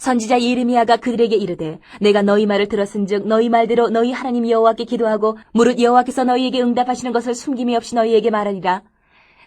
선지자 예레미야가 그들에게 이르되 내가 너희 말을 들었은즉 너희 말대로 너희 하나님 여호와께 기도하고 무릇 여호와께서 너희에게 응답하시는 것을 숨김이 없이 너희에게 말하리라.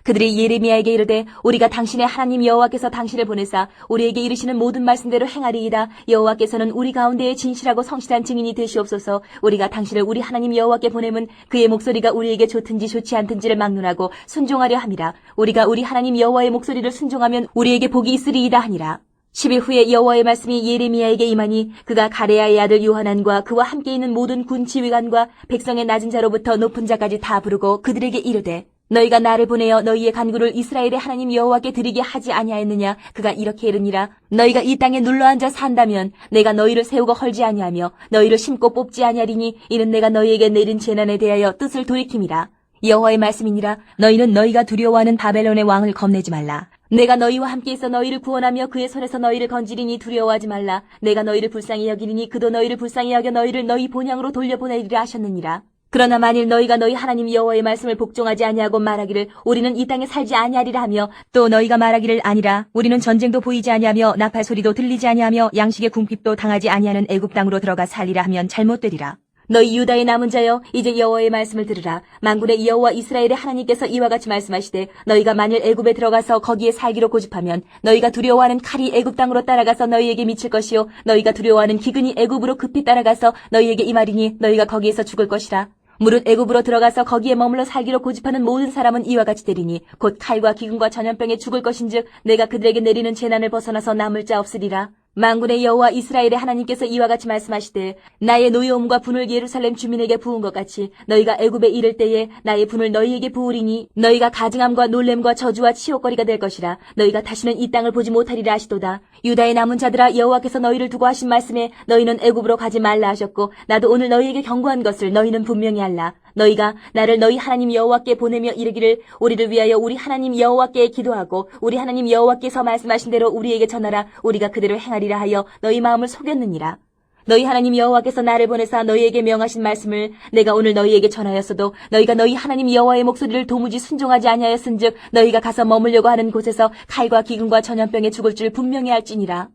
그들이 예레미야에게 이르되 우리가 당신의 하나님 여호와께서 당신을 보내사 우리에게 이르시는 모든 말씀대로 행하리이다. 여호와께서는 우리 가운데에 진실하고 성실한 증인이 되시옵소서. 우리가 당신을 우리 하나님 여호와께 보내면 그의 목소리가 우리에게 좋든지 좋지 않든지를 막론하고 순종하려 함이라. 우리가 우리 하나님 여호와의 목소리를 순종하면 우리에게 복이 있으리이다 하니라. 10일 후에 여호와의 말씀이 예레미야에게 임하니 그가 가레야의 아들 요하난과 그와 함께 있는 모든 군 지휘관과 백성의 낮은 자로부터 높은 자까지 다 부르고 그들에게 이르되 너희가 나를 보내어 너희의 간구를 이스라엘의 하나님 여호와께 드리게 하지 아니하였느냐? 그가 이렇게 이르니라. 너희가 이 땅에 눌러앉아 산다면 내가 너희를 세우고 헐지 아니하며 너희를 심고 뽑지 아니하리니 이는 내가 너희에게 내린 재난에 대하여 뜻을 돌이킴이라. 여호와의 말씀이니라. 너희는 너희가 두려워하는 바벨론의 왕을 겁내지 말라 내가 너희와 함께 있어 너희를 구원하며 그의 손에서 너희를 건지리니 두려워하지 말라. 내가 너희를 불쌍히 여기리니 그도 너희를 불쌍히 여겨 너희를 너희 본향으로 돌려보내리라 하셨느니라. 그러나 만일 너희가 너희 하나님 여호와의 말씀을 복종하지 아니하고 말하기를 우리는 이 땅에 살지 아니하리라 하며 또 너희가 말하기를 아니라 우리는 전쟁도 보이지 아니하며 나팔 소리도 들리지 아니하며 양식의 궁핍도 당하지 아니하는 애굽 땅으로 들어가 살리라 하면 잘못되리라. 너희 유다의 남은 자여 이제 여호와의 말씀을 들으라. 만군의 여호와 이스라엘의 하나님께서 이와 같이 말씀하시되 너희가 만일 애굽에 들어가서 거기에 살기로 고집하면 너희가 두려워하는 칼이 애굽 땅으로 따라가서 너희에게 미칠 것이요 너희가 두려워하는 기근이 애굽으로 급히 따라가서 너희에게 이 말이니 너희가 거기에서 죽을 것이라. 무릇 애굽으로 들어가서 거기에 머물러 살기로 고집하는 모든 사람은 이와 같이 되리니 곧 칼과 기근과 전염병에 죽을 것인즉 내가 그들에게 내리는 재난을 벗어나서 남을 자 없으리라 만군의 여호와 이스라엘의 하나님께서 이와 같이 말씀하시되 나의 노여움과 분을 예루살렘 주민에게 부은 것 같이 너희가 애굽에 이를 때에 나의 분을 너희에게 부으리니 너희가 가증함과 놀램과 저주와 치욕거리가 될 것이라 너희가 다시는 이 땅을 보지 못하리라 하시도다. 유다의 남은 자들아 여호와께서 너희를 두고 하신 말씀에 너희는 애굽으로 가지 말라 하셨고 나도 오늘 너희에게 경고한 것을 너희는 분명히 알라 너희가 나를 너희 하나님 여호와께 보내며 이르기를 우리를 위하여 우리 하나님 여호와께 기도하고 우리 하나님 여호와께서 말씀하신 대로 우리에게 전하라 우리가 그대로 행하리라 하여 너희 마음을 속였느니라. 너희 하나님 여호와께서 나를 보내사 너희에게 명하신 말씀을 내가 오늘 너희에게 전하였어도 너희가 너희 하나님 여호와의 목소리를 도무지 순종하지 아니하였은즉 너희가 가서 머물려고 하는 곳에서 칼과 기근과 전염병에 죽을 줄 분명히 알지니라.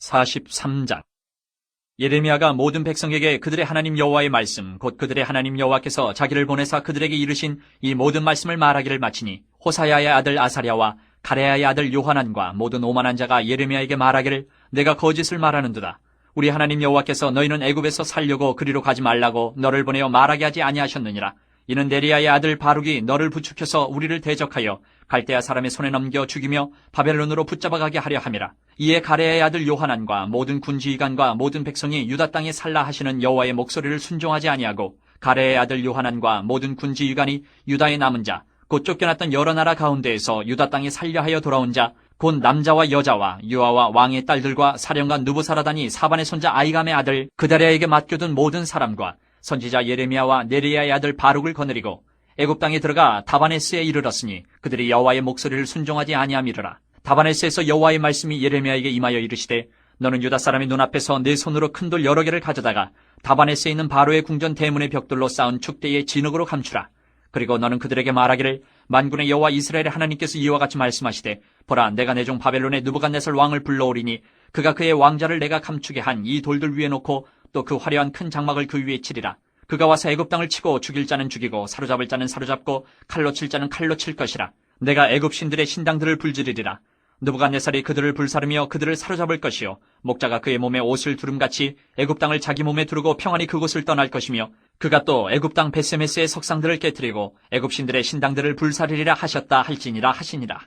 43장 예레미야가 모든 백성에게 그들의 하나님 여호와의 말씀 곧 그들의 하나님 여호와께서 자기를 보내사 그들에게 이르신 이 모든 말씀을 말하기를 마치니 호사야의 아들 아사랴와 가레야의 아들 요하난과 모든 오만한 자가 예레미야에게 말하기를 내가 거짓을 말하는도다. 우리 하나님 여호와께서 너희는 애굽에서 살려고 그리로 가지 말라고 너를 보내어 말하게 하지 아니하셨느니라 이는 네리야의 아들 바룩이 너를 부축해서 우리를 대적하여 갈대아 사람의 손에 넘겨 죽이며 바벨론으로 붙잡아 가게 하려 함이라. 이에 가레아의 아들 요하난과 모든 군지휘관과 모든 백성이 유다 땅에 살라 하시는 여호와의 목소리를 순종하지 아니하고 가레아의 아들 요하난과 모든 군지휘관이 유다의 남은 자, 곧 쫓겨났던 여러 나라 가운데에서 유다 땅에 살려 하여 돌아온 자, 곧 남자와 여자와 유아와 왕의 딸들과 사령관 누부사라단이 사반의 손자 아이감의 아들 그다리아에게 맡겨둔 모든 사람과 선지자 예레미야와 네리야의 아들 바룩을 거느리고 애굽 땅에 들어가 다바네스에 이르렀으니 그들이 여호와의 목소리를 순종하지 아니함이르라. 다바네스에서 여호와의 말씀이 예레미야에게 임하여 이르시되 너는 유다 사람의 눈앞에서 내 손으로 큰 돌 여러 개를 가져다가 다바네스에 있는 바로의 궁전 대문의 벽돌로 쌓은 축대의 진흙으로 감추라. 그리고 너는 그들에게 말하기를 만군의 여호와 이스라엘의 하나님께서 이와 같이 말씀하시되 보라 내가 내 종 바벨론의 누부갓네살 왕을 불러오리니 그가 그의 왕자를 내가 감추게 한 이 돌들 위에 놓고 또 그 화려한 큰 장막을 그 위에 치리라. 그가 와서 애굽 땅을 치고 죽일 자는 죽이고 사로잡을 자는 사로잡고 칼로 칠 자는 칼로 칠 것이라. 내가 애굽 신들의 신당들을 불지르리라. 느부갓네살이 그들을 불사르며 그들을 사로잡을 것이요 목자가 그의 몸에 옷을 두름같이 애굽 땅을 자기 몸에 두르고 평안히 그곳을 떠날 것이며 그가 또 애굽 땅 베세메스의 석상들을 깨뜨리고 애굽 신들의 신당들을 불사르리라 하셨다 할지니라 하시니라.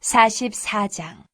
44장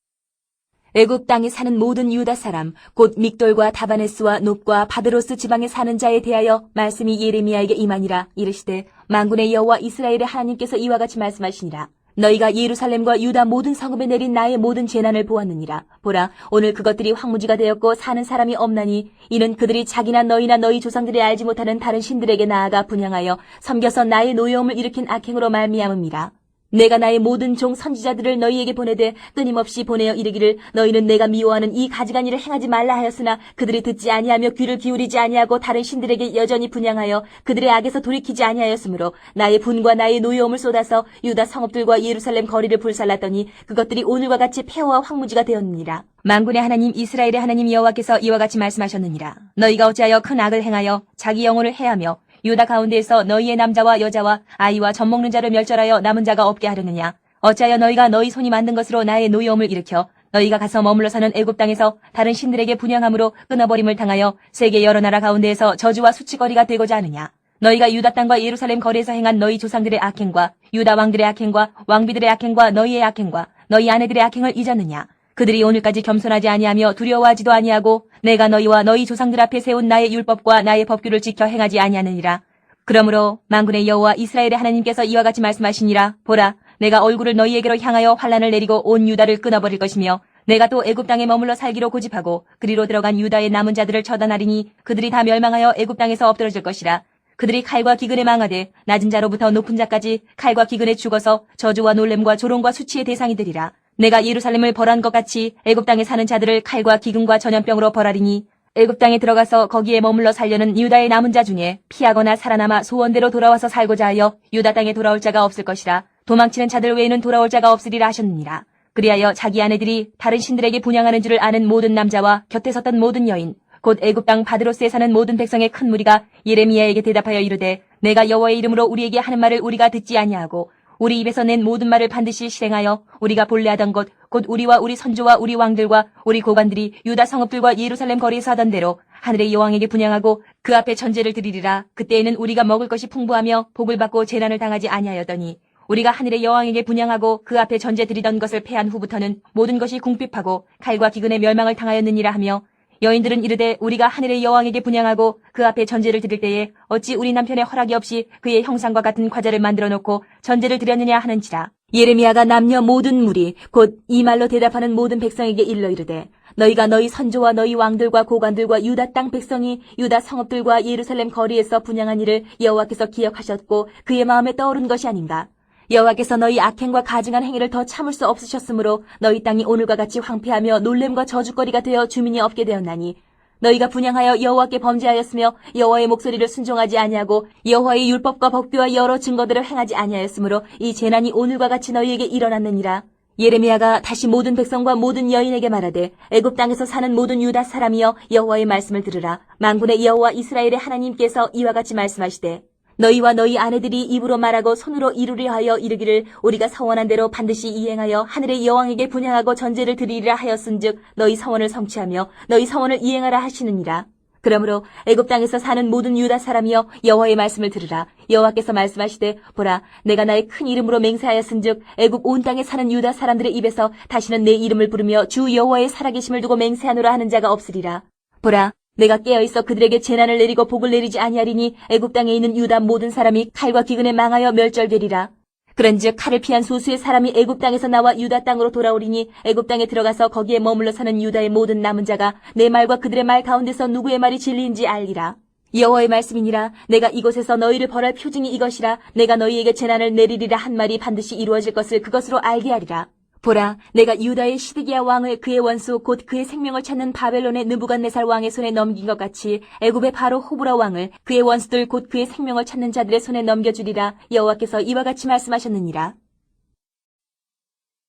애굽 땅에 사는 모든 유다 사람 곧 믹돌과 다바네스와 놉과 바드로스 지방에 사는 자에 대하여 말씀이 예레미야에게 임하니라 이르시되 만군의 여호와 이스라엘의 하나님께서 이와 같이 말씀하시니라 너희가 예루살렘과 유다 모든 성읍에 내린 나의 모든 재난을 보았느니라. 보라, 오늘 그것들이 황무지가 되었고 사는 사람이 없나니 이는 그들이 자기나 너희나 너희 조상들이 알지 못하는 다른 신들에게 나아가 분양하여 섬겨서 나의 노여움을 일으킨 악행으로 말미암음이라. 내가 나의 모든 종 선지자들을 너희에게 보내되 끊임없이 보내어 이르기를 너희는 내가 미워하는 이 가지간 일을 행하지 말라 하였으나 그들이 듣지 아니하며 귀를 기울이지 아니하고 다른 신들에게 여전히 분양하여 그들의 악에서 돌이키지 아니하였으므로 나의 분과 나의 노여움을 쏟아서 유다 성읍들과 예루살렘 거리를 불살랐더니 그것들이 오늘과 같이 폐허와 황무지가 되었느니라. 만군의 하나님 이스라엘의 하나님 여호와께서 이와 같이 말씀하셨느니라. 너희가 어찌하여 큰 악을 행하여 자기 영혼을 해하며 유다 가운데에서 너희의 남자와 여자와 아이와 젖 먹는 자를 멸절하여 남은 자가 없게 하려느냐? 어찌하여 너희가 너희 손이 만든 것으로 나의 노여움을 일으켜 너희가 가서 머물러 사는 애굽 땅에서 다른 신들에게 분양함으로 끊어버림을 당하여 세계 여러 나라 가운데에서 저주와 수치거리가 되고자 하느냐? 너희가 유다 땅과 예루살렘 거리에서 행한 너희 조상들의 악행과 유다 왕들의 악행과 왕비들의 악행과 너희의 악행과 너희 아내들의 악행을 잊었느냐? 그들이 오늘까지 겸손하지 아니하며 두려워하지도 아니하고 내가 너희와 너희 조상들 앞에 세운 나의 율법과 나의 법규를 지켜 행하지 아니하느니라. 그러므로 만군의 여호와 이스라엘의 하나님께서 이와 같이 말씀하시니라. 보라 내가 얼굴을 너희에게로 향하여 환란을 내리고 온 유다를 끊어버릴 것이며 내가 또 애굽 땅에 머물러 살기로 고집하고 그리로 들어간 유다의 남은 자들을 처단하리니 그들이 다 멸망하여 애굽 땅에서 엎드러질 것이라. 그들이 칼과 기근에 망하되 낮은 자로부터 높은 자까지 칼과 기근에 죽어서 저주와 놀램과 조롱과 수치의 대상이 되리라 내가 예루살렘을 벌한 것 같이 애굽 땅에 사는 자들을 칼과 기근과 전염병으로 벌하리니 애굽 땅에 들어가서 거기에 머물러 살려는 유다의 남은 자 중에 피하거나 살아남아 소원대로 돌아와서 살고자 하여 유다 땅에 돌아올 자가 없을 것이라 도망치는 자들 외에는 돌아올 자가 없으리라 하셨느니라. 그리하여 자기 아내들이 다른 신들에게 분양하는 줄을 아는 모든 남자와 곁에 섰던 모든 여인 곧 애굽 땅 바드로스에 사는 모든 백성의 큰 무리가 예레미야에게 대답하여 이르되 내가 여호와의 이름으로 우리에게 하는 말을 우리가 듣지 아니하고 우리 입에서 낸 모든 말을 반드시 실행하여 우리가 본래 하던 것, 곧 우리와 우리 선조와 우리 왕들과 우리 고관들이 유다 성읍들과 예루살렘 거리에서 하던 대로 하늘의 여왕에게 분양하고 그 앞에 전제를 드리리라. 그때에는 우리가 먹을 것이 풍부하며 복을 받고 재난을 당하지 아니하였더니 우리가 하늘의 여왕에게 분양하고 그 앞에 전제 드리던 것을 패한 후부터는 모든 것이 궁핍하고 칼과 기근의 멸망을 당하였느니라 하며 여인들은 이르되 우리가 하늘의 여왕에게 분양하고 그 앞에 전제를 드릴 때에 어찌 우리 남편의 허락이 없이 그의 형상과 같은 과자를 만들어 놓고 전제를 드렸느냐 하는지라. 예레미야가 남녀 모든 무리 곧 이 말로 대답하는 모든 백성에게 일러 이르되 너희가 너희 선조와 너희 왕들과 고관들과 유다 땅 백성이 유다 성읍들과 예루살렘 거리에서 분양한 일을 여호와께서 기억하셨고 그의 마음에 떠오른 것이 아닌가. 여호와께서 너희 악행과 가증한 행위를 더 참을 수 없으셨으므로 너희 땅이 오늘과 같이 황폐하며 놀램과 저주거리가 되어 주민이 없게 되었나니 너희가 분양하여 여호와께 범죄하였으며 여호와의 목소리를 순종하지 아니하고 여호와의 율법과 법규와 여러 증거들을 행하지 아니하였으므로 이 재난이 오늘과 같이 너희에게 일어났느니라. 예레미야가 다시 모든 백성과 모든 여인에게 말하되 애굽 땅에서 사는 모든 유다 사람이여 여호와의 말씀을 들으라. 만군의 여호와 이스라엘의 하나님께서 이와 같이 말씀하시되 너희와 너희 아내들이 입으로 말하고 손으로 이루려 하여 이르기를 우리가 서원한 대로 반드시 이행하여 하늘의 여왕에게 분양하고 전제를 드리리라 하였은즉 너희 서원을 성취하며 너희 서원을 이행하라 하시느니라. 그러므로 애굽 땅에서 사는 모든 유다 사람이여 여호와의 말씀을 들으라. 여호와께서 말씀하시되 보라 내가 나의 큰 이름으로 맹세하였은즉 애굽 온 땅에 사는 유다 사람들의 입에서 다시는 내 이름을 부르며 주 여호와의 살아계심을 두고 맹세하노라 하는 자가 없으리라. 보라 내가 깨어있어 그들에게 재난을 내리고 복을 내리지 아니하리니 애굽 땅에 있는 유다 모든 사람이 칼과 기근에 망하여 멸절되리라. 그런즉 칼을 피한 소수의 사람이 애굽 땅에서 나와 유다 땅으로 돌아오리니 애굽 땅에 들어가서 거기에 머물러 사는 유다의 모든 남은 자가 내 말과 그들의 말 가운데서 누구의 말이 진리인지 알리라. 여호와의 말씀이니라 내가 이곳에서 너희를 벌할 표징이 이것이라 내가 너희에게 재난을 내리리라 한 말이 반드시 이루어질 것을 그것으로 알게 하리라. 보라, 내가 유다의 시드기야 왕을 그의 원수 곧 그의 생명을 찾는 바벨론의 느부갓네살 왕의 손에 넘긴 것 같이 애굽의 바로 호브라 왕을 그의 원수들 곧 그의 생명을 찾는 자들의 손에 넘겨주리라 여호와께서 이와 같이 말씀하셨느니라.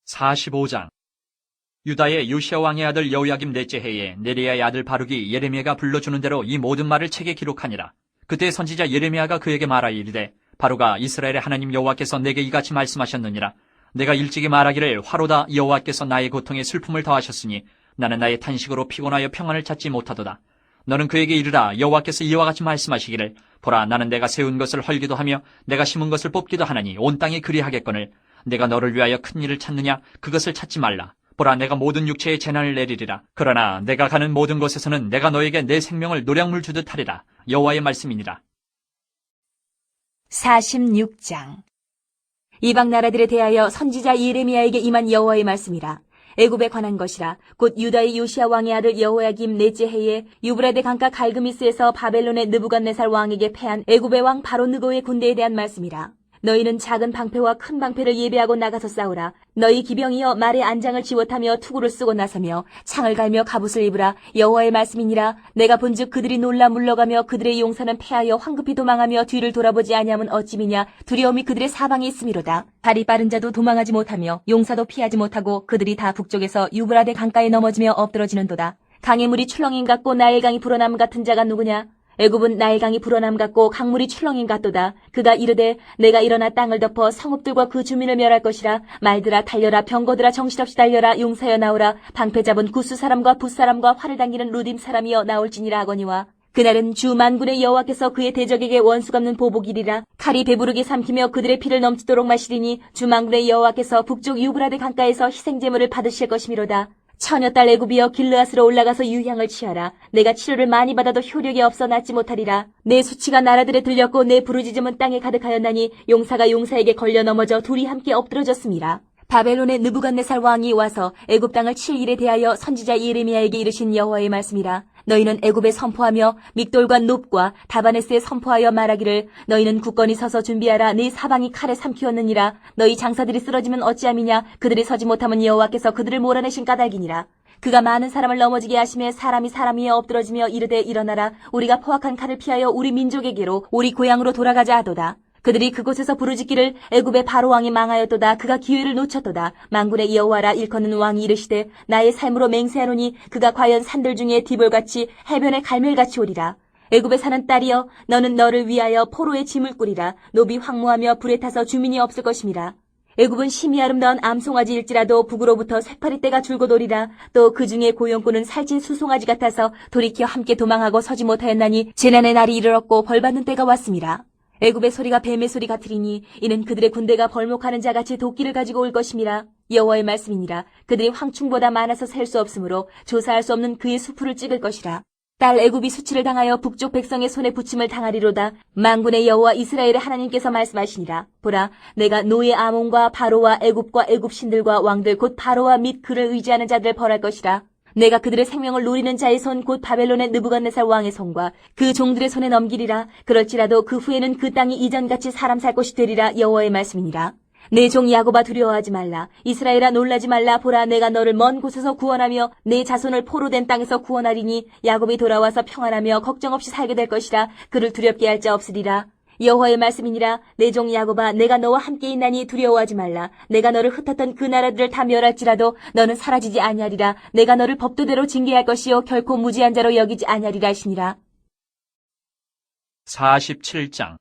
45장 유다의 요시아 왕의 아들 여호야김 넷째 해에 네리야의 아들 바룩이 예레미야가 불러주는 대로 이 모든 말을 책에 기록하니라. 그때 선지자 예레미야가 그에게 말하여 이르되 바로가 이스라엘의 하나님 여호와께서 내게 이같이 말씀하셨느니라. 내가 일찍이 말하기를 화로다 여호와께서 나의 고통에 슬픔을 더하셨으니 나는 나의 탄식으로 피곤하여 평안을 찾지 못하도다. 너는 그에게 이르라 여호와께서 이와 같이 말씀하시기를 보라 나는 내가 세운 것을 헐기도 하며 내가 심은 것을 뽑기도 하나니 온 땅에 그리하겠거늘 내가 너를 위하여 큰 일을 찾느냐 그것을 찾지 말라. 보라 내가 모든 육체의 재난을 내리리라. 그러나 내가 가는 모든 곳에서는 내가 너에게 내 생명을 노량물 주듯 하리라. 여호와의 말씀이니라. 46장 이방 나라들에 대하여 선지자 예레미야에게 임한 여호와의 말씀이라. 애굽에 관한 것이라 곧 유다의 요시아 왕의 아들 여호야김 넷째 해에 유브라데 강가 갈그미스에서 바벨론의 느부갓네살 왕에게 패한 애굽의 왕 바로 느고의 군대에 대한 말씀이라. 너희는 작은 방패와 큰 방패를 예비하고 나가서 싸우라. 너희 기병이여 말에 안장을 지워타며 투구를 쓰고 나서며 창을 갈며 갑옷을 입으라. 여호와의 말씀이니라. 내가 본즉 그들이 놀라 물러가며 그들의 용사는 패하여 황급히 도망하며 뒤를 돌아보지 아니함은 어찌미냐. 두려움이 그들의 사방에 있음이로다. 발이 빠른 자도 도망하지 못하며 용사도 피하지 못하고 그들이 다 북쪽에서 유브라데 강가에 넘어지며 엎드러지는도다. 강의 물이 출렁임 같고 나일강이 불어남 같은 자가 누구냐? 애굽은 나일강이 불어남 같고 강물이 출렁임 같도다. 그가 이르되 내가 일어나 땅을 덮어 성읍들과 그 주민을 멸할 것이라. 말들아 달려라 병거들아 정신없이 달려라 용사여 나오라. 방패 잡은 구스 사람과 붓 사람과 활을 당기는 루딤 사람이여 나올지니라 하거니와. 그날은 주 만군의 여호와께서 그의 대적에게 원수 갚는 보복이리라. 칼이 배부르게 삼키며 그들의 피를 넘치도록 마시리니 주 만군의 여호와께서 북쪽 유브라데 강가에서 희생 제물을 받으실 것이미로다. 처녀딸 애굽이여 길르앗으로 올라가서 유향을 취하라. 내가 치료를 많이 받아도 효력이 없어 낫지 못하리라. 내 수치가 나라들에 들렸고 내 부르짖음은 땅에 가득하였나니 용사가 용사에게 걸려 넘어져 둘이 함께 엎드러졌습니다. 바벨론의 느부갓네살 왕이 와서 애굽 땅을 칠 일에 대하여 선지자 예레미야에게 이르신 여호와의 말씀이라. 너희는 애굽에 선포하며 믹돌과 높과 다바네스에 선포하여 말하기를 너희는 굳건히 서서 준비하라. 네 사방이 칼에 삼키었느니라. 너희 장사들이 쓰러지면 어찌함이냐? 그들이 서지 못하면 여호와께서 그들을 몰아내신 까닭이니라. 그가 많은 사람을 넘어지게 하심에 사람이 사람 위에 엎드러지며 이르되 일어나라. 우리가 포악한 칼을 피하여 우리 민족에게로 우리 고향으로 돌아가자 하도다 그들이 그곳에서 부르짖기를 애굽의 바로 왕이 망하였도다. 그가 기회를 놓쳤도다. 만군의 여호와라 일컫는 왕이 이르시되 나의 삶으로 맹세하노니 그가 과연 산들 중에 디볼같이 해변의 갈멜같이 오리라. 애굽에 사는 딸이여 너는 너를 위하여 포로의 짐을 꾸리라. 노비 황무하며 불에 타서 주민이 없을 것임이라. 애굽은 심히 아름다운 암송아지일지라도 북으로부터 새파리 떼가 줄곧 오리라. 또 그 중에 고용꾼은 살찐 수송아지 같아서 돌이켜 함께 도망하고 서지 못하였나니 재난의 날이 이르렀고 벌받는 때가 왔습니다 애굽의 소리가 뱀의 소리 같으리니 이는 그들의 군대가 벌목하는 자 같이 도끼를 가지고 올 것임이라 여호와의 말씀이니라. 그들이 황충보다 많아서 셀 수 없으므로 조사할 수 없는 그의 수풀을 찍을 것이라. 딸 애굽이 수치를 당하여 북쪽 백성의 손에 붙임을 당하리로다. 만군의 여호와 이스라엘의 하나님께서 말씀하시니라. 보라 내가 노예 아몬과 바로와 애굽과 애굽 신들과 왕들 곧 바로와 및 그를 의지하는 자들을 벌할 것이라 내가 그들의 생명을 노리는 자의 손 곧 바벨론의 느부갓네살 왕의 손과 그 종들의 손에 넘기리라. 그럴지라도 그 후에는 그 땅이 이전같이 사람 살 곳이 되리라 여호와의 말씀이니라. 내 종 야곱아 두려워하지 말라. 이스라엘아 놀라지 말라. 보라 내가 너를 먼 곳에서 구원하며 내 자손을 포로된 땅에서 구원하리니 야곱이 돌아와서 평안하며 걱정 없이 살게 될 것이라. 그를 두렵게 할 자 없으리라 여호와의 말씀이니라. 내 종 야곱아 내가 너와 함께 있나니 두려워하지 말라. 내가 너를 흩었던 그 나라들을 다 멸할지라도 너는 사라지지 아니하리라. 내가 너를 법도대로 징계할 것이요 결코 무지한 자로 여기지 아니하리라 하시니라. 47장.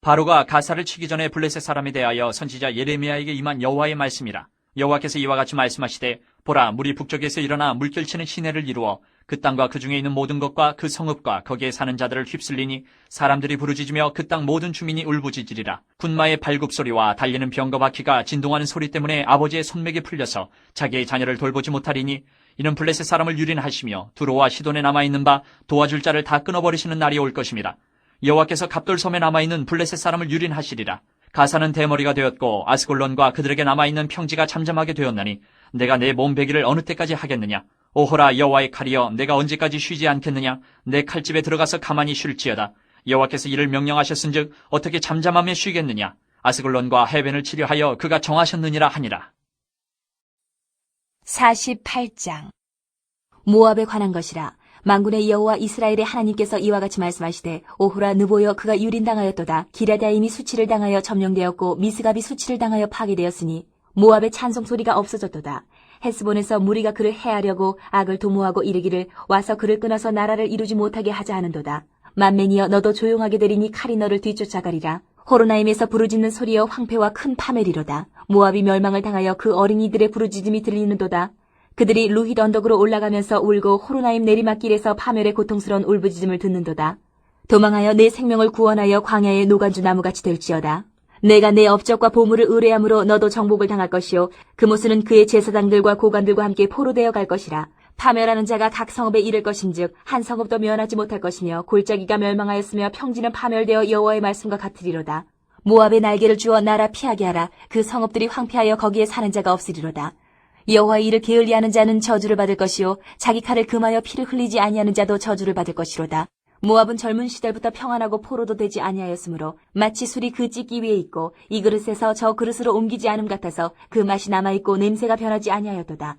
바로가 가사를 치기 전에 블레셋 사람에 대하여 선지자 예레미야에게 임한 여호와의 말씀이라. 여호와께서 이와 같이 말씀하시되 보라 물이 북쪽에서 일어나 물결치는 시내를 이루어 그 땅과 그 중에 있는 모든 것과 그 성읍과 거기에 사는 자들을 휩쓸리니 사람들이 부르짖으며 그 땅 모든 주민이 울부짖으리라. 군마의 발굽 소리와 달리는 병거 바퀴가 진동하는 소리 때문에 아버지의 손맥이 풀려서 자기의 자녀를 돌보지 못하리니 이는 블레셋 사람을 유린하시며 두로와 시돈에 남아있는 바 도와줄 자를 다 끊어버리시는 날이 올 것입니다. 여호와께서 갑돌섬에 남아있는 블레셋 사람을 유린하시리라. 가사는 대머리가 되었고 아스골론과 그들에게 남아있는 평지가 잠잠하게 되었나니 내가 내 몸베기를 어느 때까지 하겠느냐? 오호라 여호와의 칼이여 내가 언제까지 쉬지 않겠느냐? 내 칼집에 들어가서 가만히 쉴지어다. 여호와께서 이를 명령하셨은즉 어떻게 잠잠하며 쉬겠느냐? 아스골론과 해변을 치료하여 그가 정하셨느니라 하니라. 48장 모압에 관한 것이라 만군의 여호와 이스라엘의 하나님께서 이와 같이 말씀하시되 오호라 느보여 그가 유린당하였도다 기라다임이 수치를 당하여 점령되었고 미스갑이 수치를 당하여 파괴되었으니 모압의 찬송 소리가 없어졌도다. 헤스본에서 무리가 그를 해하려고 악을 도모하고 이르기를 와서 그를 끊어서 나라를 이루지 못하게 하자 하는도다. 만맨이여 너도 조용하게 되리니 칼이 너를 뒤쫓아가리라. 호로나임에서 부르짖는 소리여 황폐와 큰 파멸이로다. 모압이 멸망을 당하여 그 어린이들의 부르짖음이 들리는도다. 그들이 루hit 언덕으로 올라가면서 울고 호로나임 내리막길에서 파멸의 고통스러운 울부짖음을 듣는도다. 도망하여 내 생명을 구원하여 광야의 노간주 나무같이 될지어다. 내가 내 업적과 보물을 의뢰함으로 너도 정복을 당할 것이요 그 모습은 그의 제사장들과 고관들과 함께 포로되어 갈 것이라. 파멸하는 자가 각 성읍에 이를 것인즉 한 성읍도 면하지 못할 것이며 골짜기가 멸망하였으며 평지는 파멸되어 여호와의 말씀과 같으리로다. 모압의 날개를 주어 나라 피하게 하라. 그 성읍들이 황폐하여 거기에 사는 자가 없으리로다. 여호와의 일을 게을리하는 자는 저주를 받을 것이요 자기 칼을 금하여 피를 흘리지 아니하는 자도 저주를 받을 것이로다. 모압은 젊은 시절부터 평안하고 포로도 되지 아니하였으므로 마치 술이 그 찢기 위에 있고 이 그릇에서 저 그릇으로 옮기지 않음 같아서 그 맛이 남아 있고 냄새가 변하지 아니하였도다.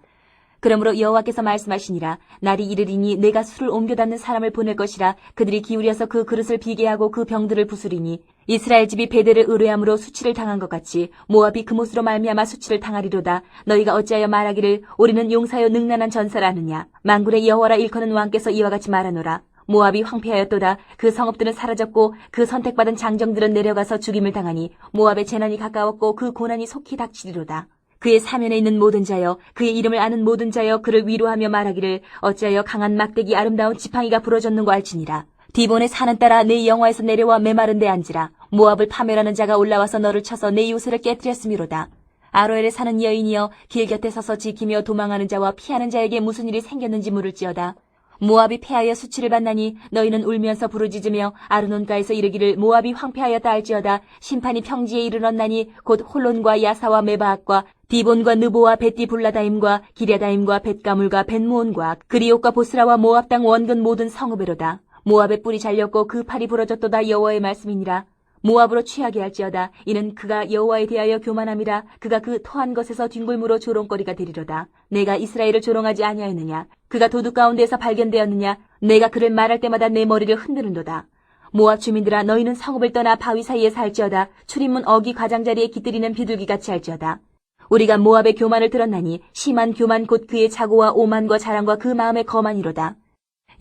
그러므로 여호와께서 말씀하시니라 날이 이르리니 내가 술을 옮겨 담는 사람을 보낼 것이라 그들이 기울여서 그 그릇을 비게 하고 그 병들을 부수리니 이스라엘 집이 베델을 의뢰함으로 수치를 당한 것 같이 모압이 그 못으로 말미암아 수치를 당하리로다. 너희가 어찌하여 말하기를 우리는 용사여 능란한 전사라느냐? 만군의 여호와라 일컫는 왕께서 이와 같이 말하노라 모압이 황폐하였도다. 그 성읍들은 사라졌고 그 선택받은 장정들은 내려가서 죽임을 당하니 모압의 재난이 가까웠고 그 고난이 속히 닥치리로다. 그의 사면에 있는 모든 자여 그의 이름을 아는 모든 자여 그를 위로하며 말하기를 어찌하여 강한 막대기 아름다운 지팡이가 부러졌는고 알지니라. 디본의 산은 따라 내 영화에서 내려와 메마른 데 앉으라. 모압을 파멸하는 자가 올라와서 너를 쳐서 내 요새를 깨뜨렸음이로다. 아로엘에 사는 여인이여 길 곁에 서서 지키며 도망하는 자와 피하는 자에게 무슨 일이 생겼는지 물을지어다. 모압이 패하여 수치를 받나니 너희는 울면서 부르짖으며 아르논가에서 이르기를 모압이 황폐하였다 할지어다 심판이 평지에 이르렀나니 곧 홀론과 야사와 메바앗과 디본과 느보와 벳디 불라다임과 기랴다임과 벳가물과 벳무온과 그리옥과 보스라와 모압 땅 원근 모든 성읍에로다. 모압의 뿔이 잘렸고 그 팔이 부러졌도다 여호와의 말씀이니라 모압으로 취하게 할지어다. 이는 그가 여호와에 대하여 교만함이라 그가 그 토한 것에서 뒹굴무로 조롱거리가 되리로다. 내가 이스라엘을 조롱하지 아니하였느냐? 그가 도둑 가운데에서 발견되었느냐? 내가 그를 말할 때마다 내 머리를 흔드는도다. 모압 주민들아 너희는 성읍을 떠나 바위 사이에 살지어다. 출입문 어기 가장자리에 깃들이는 비둘기같이 할지어다. 우리가 모압의 교만을 들었나니 심한 교만 곧 그의 자고와 오만과 자랑과 그 마음의 거만이로다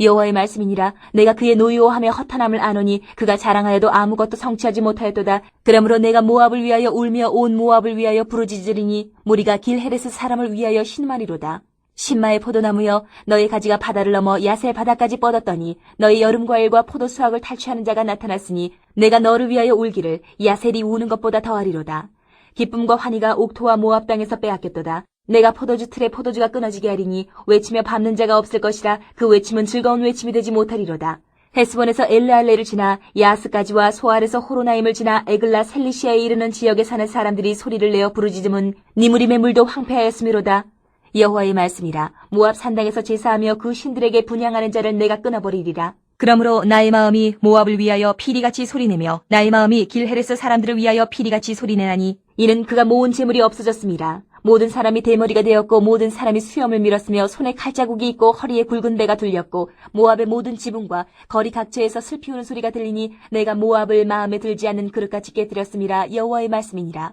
여호와의 말씀이니라. 내가 그의 노여워함에 허탄함을 아노니 그가 자랑하여도 아무것도 성취하지 못하였도다. 그러므로 내가 모압을 위하여 울며 온 모압을 위하여 부르짖으리니 무리가 길헤레스 사람을 위하여 신마리로다. 신마의 포도나무여 너의 가지가 바다를 넘어 야셀 바다까지 뻗었더니 너의 여름 과일과 포도 수확을 탈취하는 자가 나타났으니 내가 너를 위하여 울기를 야셀이 우는 것보다 더하리로다. 기쁨과 환희가 옥토와 모압 땅에서 빼앗겼도다 내가 포도주 틀에 포도주가 끊어지게 하리니 외치며 밟는 자가 없을 것이라 그 외침은 즐거운 외침이 되지 못하리로다. 헤스본에서 엘르알레를 지나 야스까지와 소알에서 호로나임을 지나 에글라 셀리시아에 이르는 지역에 사는 사람들이 소리를 내어 부르짖음은 니무림의 물도 황폐하였음이로다. 여호와의 말씀이라 모압 산당에서 제사하며 그 신들에게 분양하는 자를 내가 끊어버리리라. 그러므로 나의 마음이 모압을 위하여 피리같이 소리내며 나의 마음이 길헤레스 사람들을 위하여 피리같이 소리내나니 이는 그가 모은 재물이 없어졌음이라. 모든 사람이 대머리가 되었고 모든 사람이 수염을 밀었으며 손에 칼자국이 있고 허리에 굵은 배가 둘렸고 모압의 모든 지붕과 거리 각처에서 슬피 우는 소리가 들리니 내가 모압을 마음에 들지 않는 그릇같이 깨뜨렸음이라 여호와의 말씀이니라.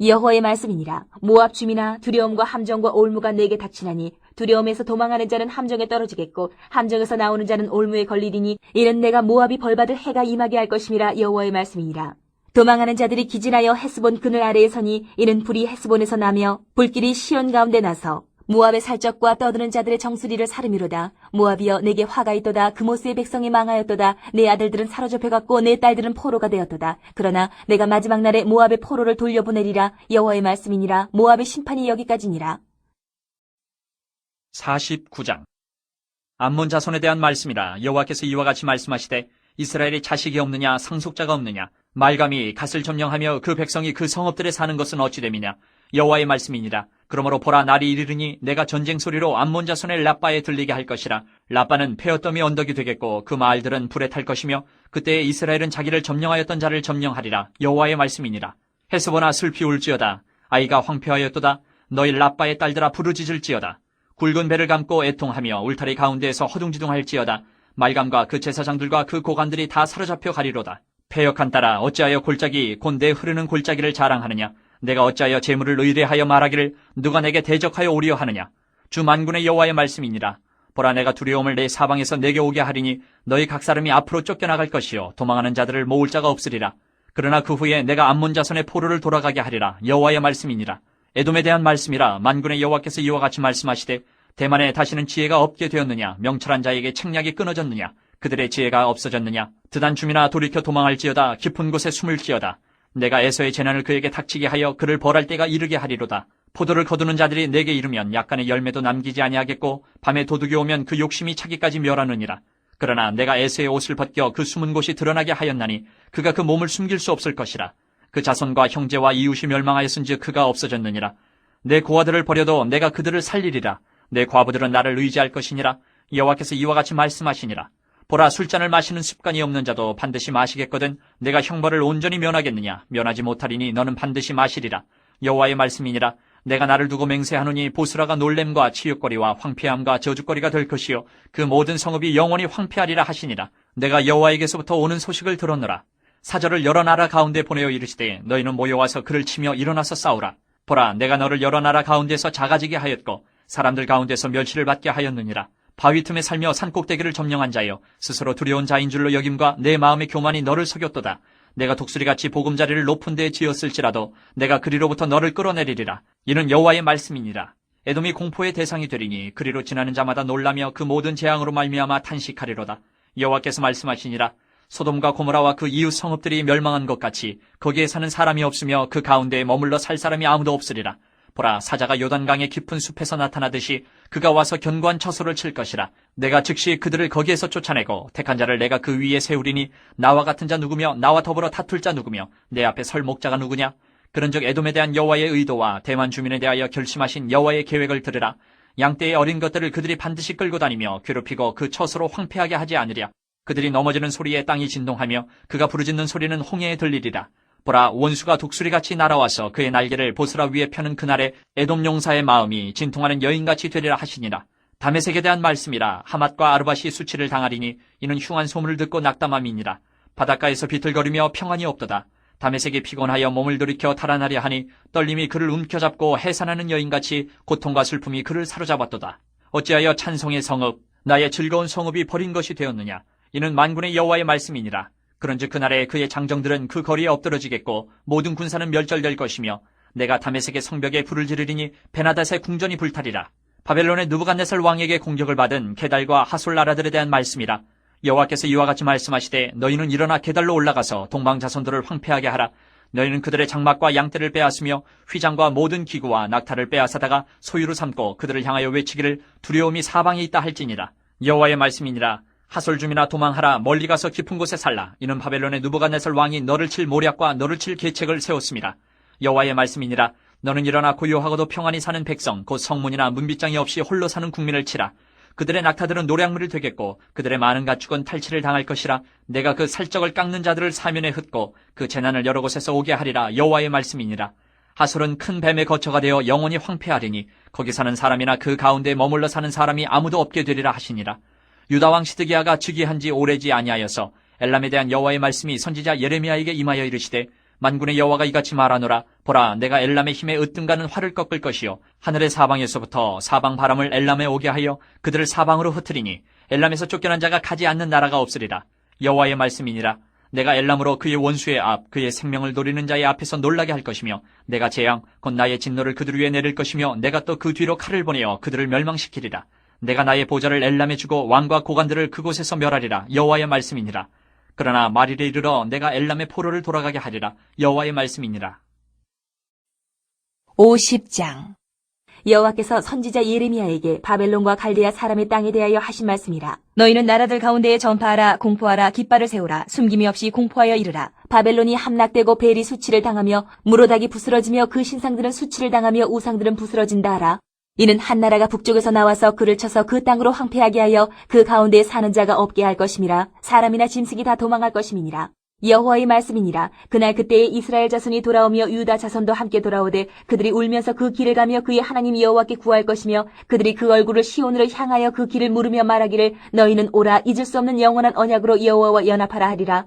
여호와의 말씀이니라. 모압 주민아 두려움과 함정과 올무가 내게 닥치나니 두려움에서 도망하는 자는 함정에 떨어지겠고 함정에서 나오는 자는 올무에 걸리리니 이는 내가 모압이 벌받을 해가 임하게 할 것임이라 여호와의 말씀이니라. 도망하는 자들이 기진하여 헤스본 그늘 아래에 서니 이는 불이 헤스본에서 나며 불길이 시온 가운데 나서 모압의 살적과 떠드는 자들의 정수리를 사르미로다. 모압이여 내게 화가 있도다. 그모스의 백성이 망하였도다. 내 아들들은 사로잡혀갔고 내 딸들은 포로가 되었도다. 그러나 내가 마지막 날에 모압의 포로를 돌려보내리라. 여호와의 말씀이니라. 모압의 심판이 여기까지니라. 49장 암몬 자손에 대한 말씀이라 여호와께서 이와 같이 말씀하시되 이스라엘이 자식이 없느냐 상속자가 없느냐 말감이 갓을 점령하며 그 백성이 그 성읍들에 사는 것은 어찌 됨이냐 여호와의 말씀이니라. 그러므로 보라 날이 이르르니 내가 전쟁 소리로 암몬 자손의 라빠에 들리게 할 것이라. 라빠는 폐어더미 언덕이 되겠고 그 마을들은 불에 탈 것이며 그때에 이스라엘은 자기를 점령하였던 자를 점령하리라. 여호와의 말씀이니라. 헤스보나 슬피 울지어다. 아이가 황폐하였도다. 너희 라빠의 딸들아 부르짖을지어다. 굵은 배를 감고 애통하며 울타리 가운데에서 허둥지둥할지어다. 말감과 그 제사장들과 그 고관들이 다 사로잡혀 가리로다. 폐역한 따라 어찌하여 골짜기 곤대 흐르는 골짜기를 자랑하느냐 내가 어찌하여 재물을 의뢰하여 말하기를 누가 내게 대적하여 오려 하느냐 주 만군의 여호와의 말씀이니라 보라 내가 두려움을 내 사방에서 내게 오게 하리니 너희 각 사람이 앞으로 쫓겨나갈 것이요 도망하는 자들을 모을 자가 없으리라 그러나 그 후에 내가 암몬 자손의 포로를 돌아가게 하리라 여호와의 말씀이니라 에돔에 대한 말씀이라 만군의 여호와께서 이와 같이 말씀하시되 대만에 다시는 지혜가 없게 되었느냐? 명철한 자에게 책략이 끊어졌느냐? 그들의 지혜가 없어졌느냐? 드단 줌이나 돌이켜 도망할지어다 깊은 곳에 숨을지어다. 내가 에서의 재난을 그에게 닥치게 하여 그를 벌할 때가 이르게 하리로다. 포도를 거두는 자들이 내게 이르면 약간의 열매도 남기지 아니하겠고 밤에 도둑이 오면 그 욕심이 차기까지 멸하느니라. 그러나 내가 에서의 옷을 벗겨 그 숨은 곳이 드러나게 하였나니 그가 그 몸을 숨길 수 없을 것이라. 그 자손과 형제와 이웃이 멸망하였은즉 그가 없어졌느니라. 내 고아들을 버려도 내가 그들을 살리리라. 내 과부들은 나를 의지할 것이니라. 여호와께서 이와 같이 말씀하시니라. 보라 술잔을 마시는 습관이 없는 자도 반드시 마시겠거든 내가 형벌을 온전히 면하겠느냐? 면하지 못하리니 너는 반드시 마시리라. 여호와의 말씀이니라. 내가 나를 두고 맹세하노니 보스라가 놀램과 치욕거리와 황폐함과 저주거리가 될 것이요. 그 모든 성읍이 영원히 황폐하리라 하시니라. 내가 여호와에게서부터 오는 소식을 들었노라. 사절을 여러 나라 가운데 보내어 이르시되 너희는 모여와서 그를 치며 일어나서 싸우라. 보라 내가 너를 여러 나라 가운데서 작아지게 하였고 사람들 가운데서 멸시를 받게 하였느니라 바위 틈에 살며 산꼭대기를 점령한 자여 스스로 두려운 자인 줄로 여김과 내 마음의 교만이 너를 속였도다. 내가 독수리같이 보금자리를 높은 데에 지었을지라도 내가 그리로부터 너를 끌어내리리라. 이는 여호와의 말씀이니라. 에돔이 공포의 대상이 되리니 그리로 지나는 자마다 놀라며 그 모든 재앙으로 말미암아 탄식하리로다. 여호와께서 말씀하시니라. 소돔과 고모라와 그 이웃 성읍들이 멸망한 것 같이 거기에 사는 사람이 없으며 그 가운데에 머물러 살 사람이 아무도 없으리라. 보라 사자가 요단강의 깊은 숲에서 나타나듯이 그가 와서 견고한 처소를 칠 것이라. 내가 즉시 그들을 거기에서 쫓아내고 택한 자를 내가 그 위에 세우리니 나와 같은 자 누구며 나와 더불어 다툴 자 누구며 내 앞에 설 목자가 누구냐? 그런즉 에돔에 대한 여호와의 의도와 대만 주민에 대하여 결심하신 여호와의 계획을 들으라. 양떼의 어린 것들을 그들이 반드시 끌고 다니며 괴롭히고 그 처소로 황폐하게 하지 않으랴. 그들이 넘어지는 소리에 땅이 진동하며 그가 부르짖는 소리는 홍해에 들리리라 보라 원수가 독수리같이 날아와서 그의 날개를 보스라 위에 펴는 그날에 에돔 용사의 마음이 진통하는 여인같이 되리라 하시니라. 다메섹에 대한 말씀이라 하맛과 아르바시 수치를 당하리니 이는 흉한 소문을 듣고 낙담함이니라. 바닷가에서 비틀거리며 평안이 없도다. 다메섹이 피곤하여 몸을 돌이켜 달아나려 하니 떨림이 그를 움켜잡고 해산하는 여인같이 고통과 슬픔이 그를 사로잡았도다. 어찌하여 찬송의 성읍 나의 즐거운 성읍이 버린 것이 되었느냐. 이는 만군의 여호와의 말씀이니라. 그런즉 그날에 그의 장정들은 그 거리에 엎드러지겠고 모든 군사는 멸절될 것이며 내가 다메섹의 성벽에 불을 지르리니 베나닷의 궁전이 불타리라. 바벨론의 누부갓네살 왕에게 공격을 받은 게달과 하솔 나라들에 대한 말씀이라. 여호와께서 이와 같이 말씀하시되 너희는 일어나 게달로 올라가서 동방 자손들을 황폐하게 하라. 너희는 그들의 장막과 양떼를 빼앗으며 휘장과 모든 기구와 낙타를 빼앗아다가 소유로 삼고 그들을 향하여 외치기를 두려움이 사방에 있다 할지니라. 여호와의 말씀이니라. 하솔줌이나 도망하라 멀리 가서 깊은 곳에 살라. 이는 바벨론의 누부갓네살 왕이 너를 칠 모략과 너를 칠 계책을 세웠습니다. 여호와의 말씀이니라. 너는 일어나 고요하고도 평안히 사는 백성 곧 성문이나 문빗장이 없이 홀로 사는 국민을 치라. 그들의 낙타들은 노량물이 되겠고 그들의 많은 가축은 탈취를 당할 것이라. 내가 그 살적을 깎는 자들을 사면에 흩고 그 재난을 여러 곳에서 오게 하리라. 여호와의 말씀이니라. 하솔은 큰 뱀의 거처가 되어 영원히 황폐하리니 거기 사는 사람이나 그 가운데 머물러 사는 사람이 아무도 없게 되리라 하시니라 유다왕 시드기야가 즉위한 지 오래지 아니하여서 엘람에 대한 여호와의 말씀이 선지자 예레미야에게 임하여 이르시되 만군의 여호와가 이같이 말하노라. 보라 내가 엘람의 힘에 으뜸가는 활을 꺾을 것이요. 하늘의 사방에서부터 사방 바람을 엘람에 오게 하여 그들을 사방으로 흩으리니 엘람에서 쫓겨난 자가 가지 않는 나라가 없으리라. 여호와의 말씀이니라. 내가 엘람으로 그의 원수의 앞 그의 생명을 노리는 자의 앞에서 놀라게 할 것이며 내가 재앙 곧 나의 진노를 그들 위에 내릴 것이며 내가 또 그 뒤로 칼을 보내어 그들을 멸망시키리라 내가 나의 보좌를 엘람에 주고 왕과 고관들을 그곳에서 멸하리라 여호와의 말씀이니라. 그러나 말일에 이르러 내가 엘람의 포로를 돌아가게 하리라 여호와의 말씀이니라. 50장 여호와께서 선지자 예레미야에게 바벨론과 갈대아 사람의 땅에 대하여 하신 말씀이라. 너희는 나라들 가운데에 전파하라, 공포하라, 깃발을 세우라, 숨김이 없이 공포하여 이르라. 바벨론이 함락되고 벨이 수치를 당하며 무로닥이 부스러지며 그 신상들은 수치를 당하며 우상들은 부스러진다 하라. 이는 한 나라가 북쪽에서 나와서 그를 쳐서 그 땅으로 황폐하게 하여 그 가운데에 사는 자가 없게 할 것임이라 사람이나 짐승이 다 도망할 것임이니라. 여호와의 말씀이니라. 그날 그때에 이스라엘 자손이 돌아오며 유다 자손도 함께 돌아오되 그들이 울면서 그 길을 가며 그의 하나님 여호와께 구할 것이며 그들이 그 얼굴을 시온으로 향하여 그 길을 물으며 말하기를 너희는 오라 잊을 수 없는 영원한 언약으로 여호와와 연합하라 하리라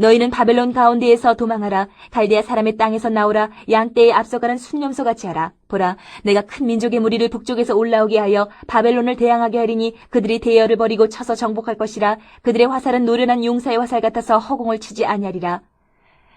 너희는 바벨론 가운데에서 도망하라. 갈대아 사람의 땅에서 나오라. 양떼에 앞서가는 순념소 같이 하라. 보라, 내가 큰 민족의 무리를 북쪽에서 올라오게 하여 바벨론을 대항하게 하리니 그들이 대열을 버리고 쳐서 정복할 것이라. 그들의 화살은 노련한 용사의 화살 같아서 허공을 치지 아니하리라.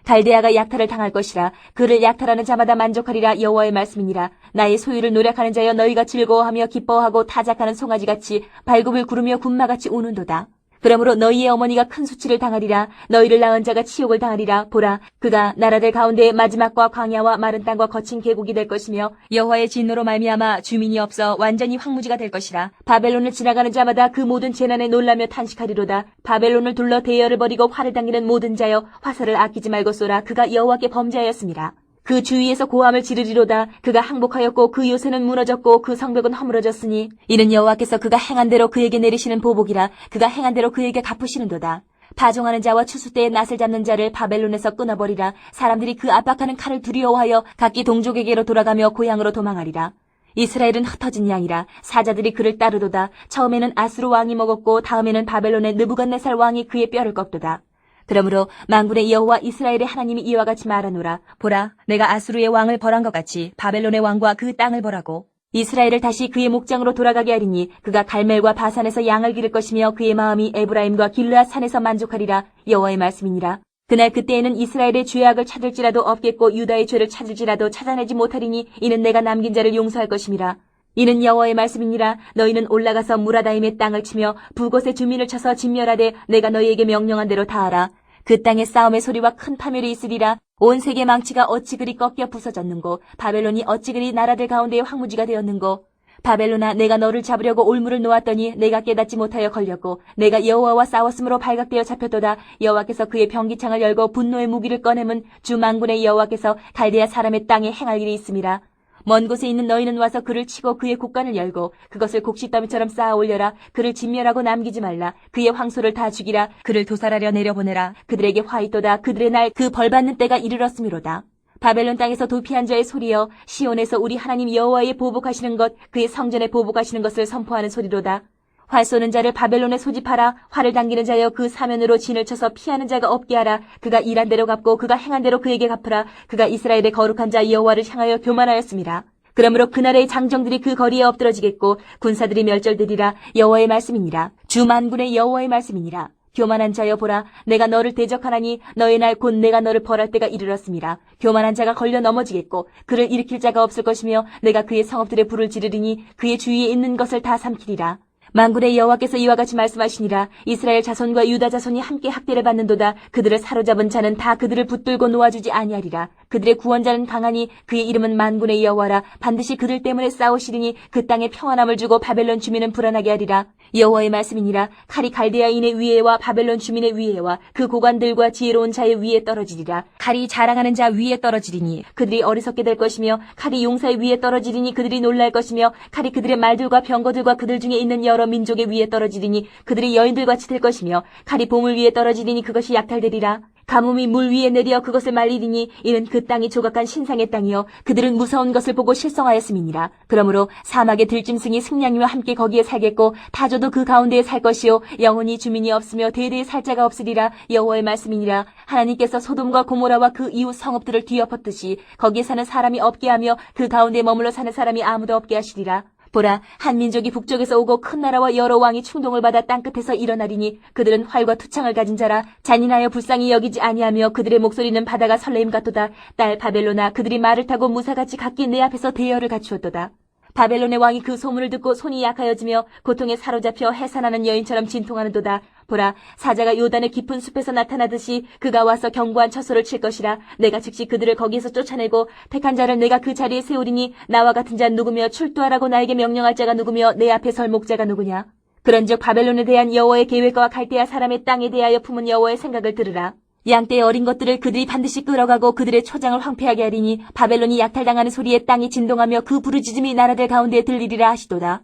갈대아가 약탈을 당할 것이라 그를 약탈하는 자마다 만족하리라 여호와의 말씀이니라 나의 소유를 노력하는 자여 너희가 즐거워하며 기뻐하고 타작하는 송아지같이 발굽을 구르며 군마같이 우는도다 그러므로 너희의 어머니가 큰 수치를 당하리라. 너희를 낳은 자가 치욕을 당하리라. 보라 그가 나라들 가운데 마지막과 광야와 마른 땅과 거친 계곡이 될 것이며 여호와의 진노로 말미암아 주민이 없어 완전히 황무지가 될 것이라. 바벨론을 지나가는 자마다 그 모든 재난에 놀라며 탄식하리로다. 바벨론을 둘러 대열을 버리고 활을 당기는 모든 자여 화살을 아끼지 말고 쏘라. 그가 여호와께 범죄하였습니다 그 주위에서 고함을 지르리로다. 그가 항복하였고 그 요새는 무너졌고 그 성벽은 허물어졌으니 이는 여호와께서 그가 행한 대로 그에게 내리시는 보복이라. 그가 행한 대로 그에게 갚으시는도다. 파종하는 자와 추수 때에 낫을 잡는 자를 바벨론에서 끊어버리라. 사람들이 그 압박하는 칼을 두려워하여 각기 동족에게로 돌아가며 고향으로 도망하리라. 이스라엘은 흩어진 양이라 사자들이 그를 따르도다. 처음에는 아수르 왕이 먹었고 다음에는 바벨론의 느부갓네살 왕이 그의 뼈를 꺾도다. 그러므로 만군의 여호와 이스라엘의 하나님이 이와 같이 말하노라. 보라, 내가 아수르의 왕을 벌한 것 같이 바벨론의 왕과 그 땅을 벌하고 이스라엘을 다시 그의 목장으로 돌아가게 하리니 그가 갈멜과 바산에서 양을 기를 것이며 그의 마음이 에브라임과 길르앗 산에서 만족하리라. 여호와의 말씀이니라. 그날 그때에는 이스라엘의 죄악을 찾을지라도 없겠고 유다의 죄를 찾을지라도 찾아내지 못하리니 이는 내가 남긴 자를 용서할 것임이라. 이는 여호와의 말씀이니라. 너희는 올라가서 무라다임의 땅을 치며 북곳의 주민을 쳐서 진멸하되 내가 너희에게 명령한 대로 다하라. 그 땅에 싸움의 소리와 큰 파멸이 있으리라. 온 세계 망치가 어찌 그리 꺾여 부서졌는고 바벨론이 어찌 그리 나라들 가운데의 황무지가 되었는고. 바벨론아 내가 너를 잡으려고 올무를 놓았더니 내가 깨닫지 못하여 걸렸고 내가 여호와와 싸웠으므로 발각되어 잡혔도다. 여호와께서 그의 병기창을 열고 분노의 무기를 꺼내면 주 만군의 여호와께서 갈대아 사람의 땅에 행할 일이 있음이라 먼 곳에 있는 너희는 와서 그를 치고 그의 곡간을 열고 그것을 곡식더미처럼 쌓아 올려라. 그를 진멸하고 남기지 말라. 그의 황소를 다 죽이라. 그를 도살하려 내려보내라. 그들에게 화있도다. 그들의 날 그 벌받는 때가 이르렀음이로다. 바벨론 땅에서 도피한 자의 소리여 시온에서 우리 하나님 여호와의 보복하시는 것 그의 성전에 보복하시는 것을 선포하는 소리로다. 활 쏘는 자를 바벨론에 소집하라. 활을 당기는 자여 그 사면으로 진을 쳐서 피하는 자가 없게 하라. 그가 일한 대로 갚고 그가 행한 대로 그에게 갚으라. 그가 이스라엘의 거룩한 자 여호와를 향하여 교만하였습니다. 그러므로 그날의 장정들이 그 거리에 엎드러지겠고 군사들이 멸절되리라. 여호와의 말씀이니라. 주 만군의 여호와의 말씀이니라. 교만한 자여 보라 내가 너를 대적하나니 너의 날 곧 내가 너를 벌할 때가 이르렀습니다. 교만한 자가 걸려 넘어지겠고 그를 일으킬 자가 없을 것이며 내가 그의 성읍들의 불을 지르리니 그의 주위에 있는 것을 다 삼키리라. 만군의 여호와께서 이와 같이 말씀하시니라. 이스라엘 자손과 유다 자손이 함께 학대를 받는도다. 그들을 사로잡은 자는 다 그들을 붙들고 놓아주지 아니하리라. 그들의 구원자는 강하니 그의 이름은 만군의 여호와라. 반드시 그들 때문에 싸우시리니 그 땅에 평안함을 주고 바벨론 주민은 불안하게 하리라 여호와의 말씀이니라. 칼이 갈대아인의 위에와 바벨론 주민의 위에와 그 고관들과 지혜로운 자의 위에 떨어지리라. 칼이 자랑하는 자 위에 떨어지리니 그들이 어리석게 될 것이며 칼이 용사의 위에 떨어지리니 그들이 놀랄 것이며 칼이 그들의 말들과 병거들과 그들 중에 있는 여러 민족의 위에 떨어지리니 그들이 여인들같이 될 것이며 칼이 보물 위에 떨어지리니 그것이 약탈되리라 가뭄이 물 위에 내려 그것을 말리리니 이는 그 땅이 조각한 신상의 땅이요. 그들은 무서운 것을 보고 실성하였음이니라. 그러므로 사막의 들짐승이 승냥이와 함께 거기에 살겠고 타조도 그 가운데에 살 것이요. 영원히 주민이 없으며 대대에 살 자가 없으리라. 여호와의 말씀이니라. 하나님께서 소돔과 고모라와 그 이웃 성읍들을 뒤엎었듯이 거기에 사는 사람이 없게 하며 그 가운데 머물러 사는 사람이 아무도 없게 하시리라 보라 한 민족이 북쪽에서 오고 큰 나라와 여러 왕이 충동을 받아 땅끝에서 일어나리니 그들은 활과 투창을 가진 자라 잔인하여 불쌍히 여기지 아니하며 그들의 목소리는 바다가 설레임 같도다 딸 바벨로나 그들이 말을 타고 무사같이 각기 내 앞에서 대열을 갖추었도다 바벨론의 왕이 그 소문을 듣고 손이 약하여지며 고통에 사로잡혀 해산하는 여인처럼 진통하는도다. 보라, 사자가 요단의 깊은 숲에서 나타나듯이 그가 와서 견고한 처소를 칠 것이라. 내가 즉시 그들을 거기에서 쫓아내고 택한 자를 내가 그 자리에 세우리니 나와 같은 자 누구며 출두하라고 나에게 명령할 자가 누구며 내 앞에 설 목자가 누구냐. 그런즉 바벨론에 대한 여호와의 계획과 갈대아 사람의 땅에 대하여 품은 여호와의 생각을 들으라. 양떼의 어린 것들을 그들이 반드시 끌어가고 그들의 초장을 황폐하게 하리니 바벨론이 약탈당하는 소리에 땅이 진동하며 그 부르짖음이 나라들 가운데 들리리라 하시도다.